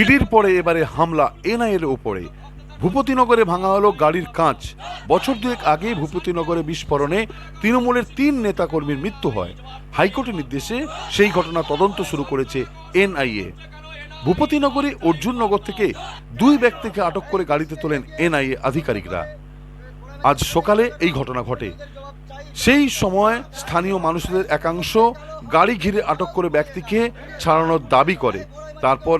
ইডির পরে এবারে হামলা, এনআইএর ওপরে। ভূপতিনগরে ভাঙা হলো গাড়ির কাঁচ। বছর দুয়েক আগে ভূপতিনগরে বিস্ফোরণে তৃণমূলের তিন নেতাকর্মীর মৃত্যু হয়। হাইকোর্টের নির্দেশে সেই ঘটনা তদন্ত শুরু করেছে এনআইএ। ভূপতিনগরে অর্জুননগর থেকে দুই ব্যক্তিকে আটক করে গাড়িতে তোলেন এনআইএ আধিকারিকরা। আজ সকালে এই ঘটনা ঘটে। সেই সময় স্থানীয় মানুষদের একাংশ গাড়ি ঘিরে আটক করে ব্যক্তিকে ছাড়ানোর দাবি করে। তারপর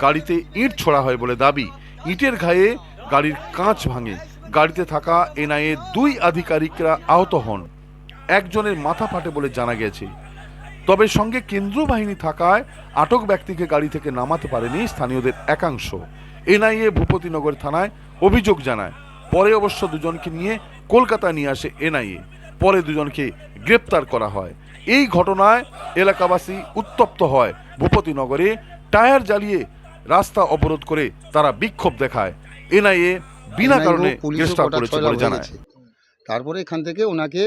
গাড়িতে ইট ছোড়া হয় বলে দাবি। ইটের ঘায়ে গাড়ির কাঁচ ভাঙে। গাড়িতে থাকা এনআইএ দুই আধিকারিকরা আহত হন। একজনের মাথা ফাটে বলে জানা গেছে। তবে সঙ্গে কেন্দ্র বাহিনী থাকায় আটক ব্যক্তিকে গাড়ি থেকে নামাতে পারেনি স্থানীয়দের একাংশ। এনআইএ ভূপতিনগর থানায় অভিযোগ জানায়। পরে অবশ্য দুজনকে নিয়ে কলকাতা নিয়ে আসে এনআইএ। পরে দুজনকে গ্রেপ্তার করা হয়। এই ঘটনায় এলাকাবাসী উত্তপ্ত হয়। ভূপতিনগরে টায়ার জ্বালিয়ে রাস্তা অবরোধ করে তারা বিক্ষোভ দেখায়। এনআইএ বিনা কারণে গ্রেফতার করেছে বলে জানায়। তারপরে এখান থেকে ওনাকে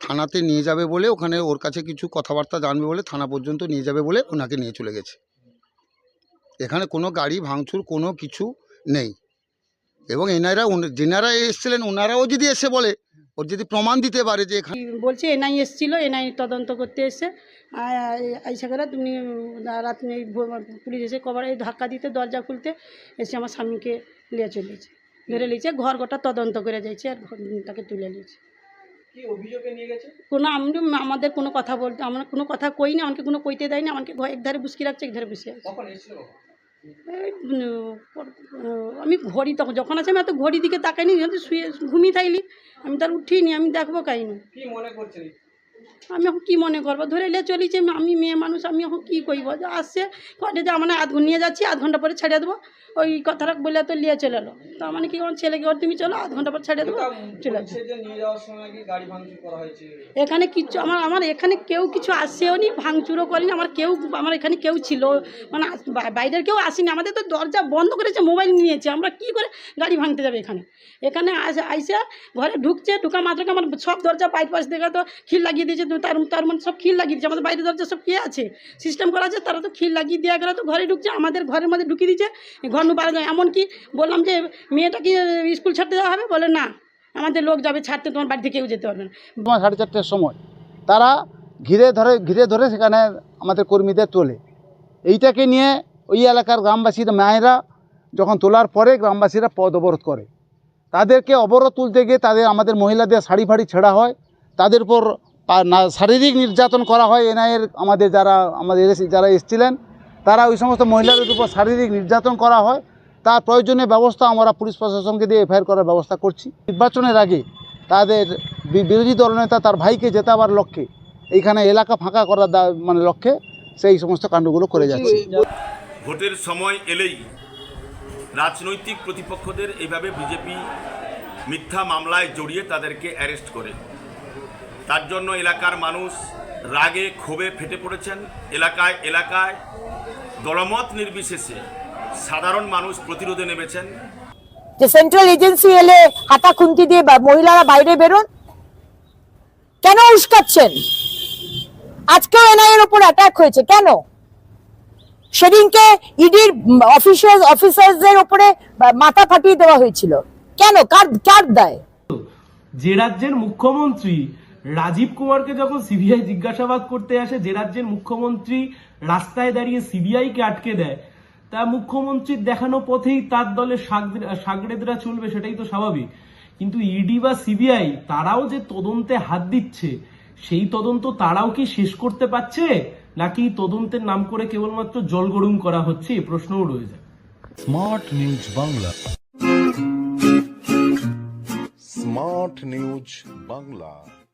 থানাতে নিয়ে যাবে বলে ওখানে ওর কাছে কিছু কথাবার্তা জানবে বলে থানা পর্যন্ত নিয়ে যাবে বলে ওনাকে নিয়ে চলে গেছে। এখানে কোনো গাড়ি ভাঙচুর কোনো কিছু নেই। এবং এনারা যেনারা এসেছিলেন ওনারাও যদি এসে বলে ওর যদি প্রমাণ দিতে পারে যে এখানে বলছে এনআই এসেছিল এনআই তদন্ত করতে এসে আইসা করে তুমি রাত নেই পুলিশ এসে কবার এই ধাক্কা দিতে দরজা খুলতে এসে আমার স্বামীকে নিয়ে চলেছে ধরে নিয়েছে ঘর গোটা তদন্ত করে যাইছে আর তাকে তুলে নিয়েছে। কোনো আমি আমাদের কোনো কথা বলতে আমরা কোনো কথা কই না আমাকে কোনো কইতে দেয় না আমাকে ঘর এক ধারে বুসকি রাখছে এক ধারে বসে আছে? এই, আমি ঘড়ি তখন যখন আছে আমি এত ঘড়ি দিকে তাকাইনি শুয়ে ঘুমিয়ে থাকলি আমি তার উঠিনি আমি দেখব কাহিনি। কি মনে করছেন? আমি এখন কী মনে করব? ধরে এলে চলেছে আমি মেয়ে মানুষ আমি এখন কী করব যে আসছে কটে যে আমার আধ নিয়ে যাচ্ছি আধ ঘণ্টা পরে ছেড়ে দেবো। ওই কথাটা বলে তো নিয়ে চলে এলো। তো মানে কি আমার ছেলেকে ওর তুমি চলো আধ ঘণ্টা পর ছেড়ে দেবো চলে এখানে কিছু আমার আমার এখানে কেউ কিছু আসেও নি ভাঙচুরও করেনি আমার কেউ আমার এখানে কেউ ছিল। মানে বাইরের কেউ আসেনি আমাদের তো দরজা বন্ধ করেছে মোবাইল নিয়েছে আমরা কি করে গাড়ি ভাঙতে যাবে এখানে? এখানে আইসে ঘরে ঢুকছে ঢুকা মাত্রকে আমার সব দরজা পাইপ পাশ দেখে তো খিল লাগিয়ে দিয়েছে। তো তার তার মধ্যে সব খিল লাগিয়ে দিয়েছে। আমাদের বাইরের দরজা সব কে আছে? সিস্টেম করা আছে, তারা তো খিল লাগিয়ে দেওয়া গেলে তো ঘরে ঢুকছে, আমাদের ঘরের মধ্যে ঢুকিয়ে দিচ্ছে ঘর নু পারা যায়। এমনকি বললাম যে, মেয়েটা কি স্কুল ছাড়তে দেওয়া হবে? বলে না। আমাদের লোক যাবে ছাড়তে, তোমার বাড়িতে কেউ যেতে পারবে না। তোমার সাড়ে চারটের সময়। তারা ঘিরে ধরে ঘিরে ধরে সেখানে আমাদের কর্মীদের তোলে। এইটাকে নিয়ে ওই এলাকার গ্রামবাসীর মায়েরা যখন তোলার পরে গ্রামবাসীরা পদ অবরোধ করে। তাদেরকে অবরোধ তুলতে গিয়ে তাদের, আমাদের মহিলাদের শাড়ি ফাড়ি ছেঁড়া হয়। তাদের উপর শারীরিক নির্যাতন করা হয়, এনআইয়ের আমাদের যারা আমাদের যারা এসেছিলেন, তারা ওই সমস্ত মহিলাদের উপর শারীরিক নির্যাতন করা হয়। তার প্রয়োজনীয় ব্যবস্থা আমরা পুলিশ প্রশাসনকে দিয়ে এফআইআর করার ব্যবস্থা করছি। নির্বাচনের আগে তাদের বিরোধী দলনেতা তার ভাইকে জেতাবার লক্ষ্যে, এইখানে এলাকা ফাঁকা করার মানে লক্ষ্যে সেই সমস্ত কাণ্ডগুলো করে যাচ্ছে। ভোটের সময় এলেই রাজনৈতিক প্রতিপক্ষদের এইভাবে বিজেপি মিথ্যা মামলায় জড়িয়ে তাদেরকে অ্যারেস্ট করে। তার জন্য এলাকার মানুষ রাগে ক্ষোভে ফেটে পড়েছেন। এলাকায় এলাকায় দলমত নির্বিশেষে সাধারণ মানুষ প্রতিরোধে নেমেছেন। যে সেন্ট্রাল এজেন্সি এলে হাতা খুন্তি দিয়ে বা- মহিলারা বাইরে বেরোন কেন উস্কাচ্ছেন? আজকেও এনআইএর উপর অ্যাটাক হয়েছে কেন? সেদিনকে ইডির অফিসার অফিসারদের উপরে মাথা ফাটিয়ে দেওয়া হয়েছিল। কেন? কার কার দায়? যে রাজ্যের মুখ্যমন্ত্রী রাজীব কুমারকে যখন সিবিআই জিজ্ঞাসাবাদ করতে আসে যে রাজ্যের মুখ্যমন্ত্রী রাস্তায় দাঁড়িয়ে সিবিআই কে আটকে দেয় তা মুখ্যমন্ত্রীর দেখানো পথেই তার দলের সাগরে- সাগরেদরা চলবে সেটাই তো স্বাভাবিক। কিন্তু ইডি বা সিবিআই তারাও যে তদন্তে হাত দিচ্ছে সেই তদন্ত তারাও কি শেষ করতে পারছে? নাকি তদন্তের নাম করে কেবলমাত্র জলগরম করা হচ্ছে? এই প্রশ্নও রয়ে যায়। Smart news Bangla. Smart news Bangla.